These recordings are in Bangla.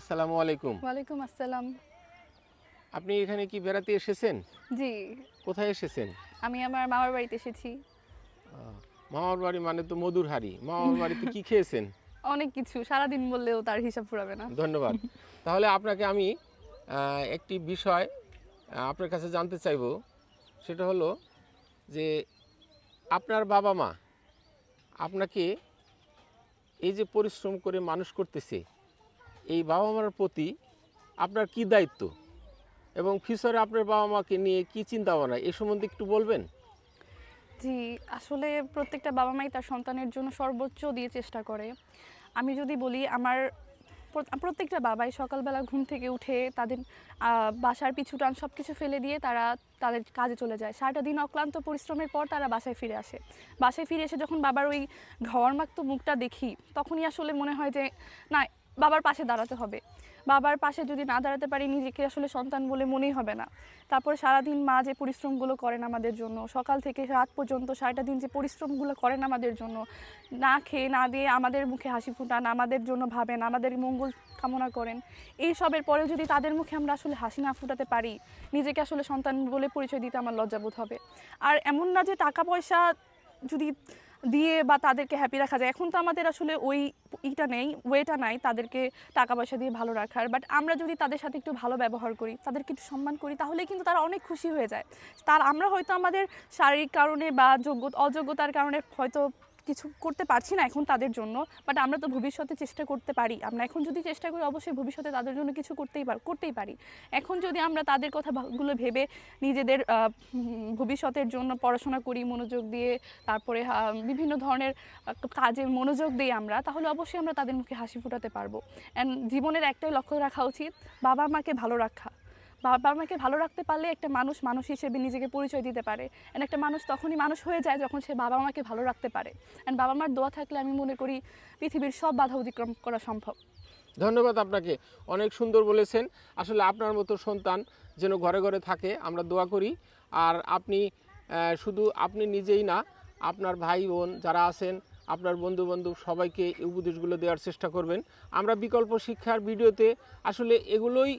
আসসালামু আলাইকুম। ওয়ালাইকুম আসসালাম। আপনি এখানে কি বেড়াতে এসেছেন? জি। কোথায় এসেছেন? আমি আমার মামার বাড়িতে এসেছি। মামার বাড়ি মানে তো মধুর হাড়ি মামার বাড়িতে কি খেয়েছেন? অনেক কিছু সারাদিন বললেও তার হিসাব ফুরাবে না। ধন্যবাদ। তাহলে আপনাকে আমি একটি বিষয় আপনার কাছে জানতে চাইব। সেটা হলো যে আপনার বাবা মা আপনাকে এই যে পরিশ্রম করে মানুষ করতেছে এই বাবা মার প্রতি আপনার কি দায়িত্ব? এবং ফিউচারে আপনার বাবা মাকে নিয়ে কি চিন্তা ভাবনা এ সম্বন্ধে একটু বলবেন? জি, আসলে প্রত্যেকটা বাবা মাই তার সন্তানের জন্য সর্বোচ্চ দিয়ে চেষ্টা করে। আমি যদি বলি, আমার প্রত্যেকটা বাবাই সকালবেলা ঘুম থেকে উঠে তাদের বাসার পিছু টান সব কিছু ফেলে দিয়ে তারা তাদের কাজে চলে যায়। সারাটা দিন অক্লান্ত পরিশ্রমের পর তারা বাসায় ফিরে আসে। বাসায় ফিরে এসে যখন বাবার ওই ঘর মাক্ত মুখটা দেখি, তখনই আসলে মনে হয় যে, না বাবার পাশে দাঁড়াতে হবে। বাবার পাশে যদি না দাঁড়াতে পারি, নিজেকে আসলে সন্তান বলে মনেই হবে না। তারপরে সারাদিন মা যে পরিশ্রমগুলো করেন আমাদের জন্য, সকাল থেকে রাত পর্যন্ত সারাটা দিন যে পরিশ্রমগুলো করেন আমাদের জন্য, না খেয়ে না দিয়ে আমাদের মুখে হাসি ফুটান, আমাদের জন্য ভাবেন, আমাদের মঙ্গল কামনা করেন এই সবের পরেও যদি তাদের মুখে আমরা আসলে হাসি না ফুটাতে পারি, নিজেকে আসলে সন্তান বলে পরিচয় দিতে আমার লজ্জাবোধ হবে। আর এমন না যে টাকা পয়সা যদি দিয়ে বা তাদেরকে হ্যাপি রাখা যায়। এখন তো আমাদের আসলে ওই ইটা নেই, ওয়েটা নাই তাদেরকে টাকা পয়সা দিয়ে ভালো রাখার। বাট আমরা যদি তাদের সাথে একটু ভালো ব্যবহার করি, তাদেরকে একটু সম্মান করি তাহলে কিন্তু তারা অনেক খুশি হয়ে যায়। তার আমরা হয়তো আমাদের শারীরিক কারণে বা যোগ্য, অযোগ্যতার কারণে হয়তো কিছু করতে পারছি না এখন তাদের জন্য বাট আমরা তো ভবিষ্যতে চেষ্টা করতে পারি। আমরা এখন যদি চেষ্টা করি, অবশ্যই ভবিষ্যতে তাদের জন্য কিছু করতেই পার করতেই পারি। এখন যদি আমরা তাদের কথাগুলো ভেবে নিজেদের ভবিষ্যতের জন্য পড়াশোনা করি, মনোযোগ দিয়ে, তারপরে বিভিন্ন ধরনের কাজে মনোযোগ দিই আমরা, তাহলে অবশ্যই আমরা তাদের মুখে হাসি ফোটাতে পারব। অ্যান্ড জীবনের একটাই লক্ষ্য রাখা উচিত বাবা মাকে ভালো রাখা। বাবা মাকে ভালো রাখতে পারলে একটা মানুষ মানুষ হিসেবে নিজেকে পরিচয় দিতে পারে। অ্যান্ড একটা মানুষ তখনই মানুষ হয়ে যায় যখন সে বাবা মাকে ভালো রাখতে পারে। অ্যান্ড বাবা মার দোয়া থাকলে আমি মনে করি পৃথিবীর সব বাধা অতিক্রম করা সম্ভব। ধন্যবাদ আপনাকে। অনেক সুন্দর বলেছেন। আসলে আপনার মতো সন্তান যেন ঘরে ঘরে থাকে, আমরা দোয়া করি। আর আপনি শুধু আপনি নিজেই না, আপনার ভাই বোন যারা আছেন আপনার বন্ধু বান্ধব সবাইকে এই উপদেশগুলো দেওয়ার চেষ্টা করবেন। আমরা বিকল্প শিক্ষার ভিডিওতে আসলে এগুলোই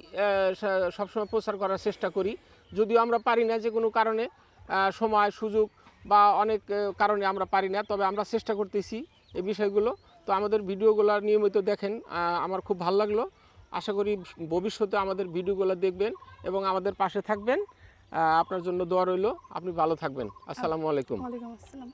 সবসময় প্রচার করার চেষ্টা করি। যদিও আমরা পারি না যে কোনো কারণে সময়, সুযোগ বা অনেক কারণে আমরা পারি না, তবে আমরা চেষ্টা করতেছি এই বিষয়গুলো। তো আমাদের ভিডিওগুলো নিয়মিত দেখেন আমার খুব ভালো লাগল। আশা করি ভবিষ্যতে আমাদের ভিডিওগুলো দেখবেন এবং আমাদের পাশে থাকবেন। আপনার জন্য দোয়া রইল। আপনি ভালো থাকবেন। আসসালামু আলাইকুম। আসসালাম।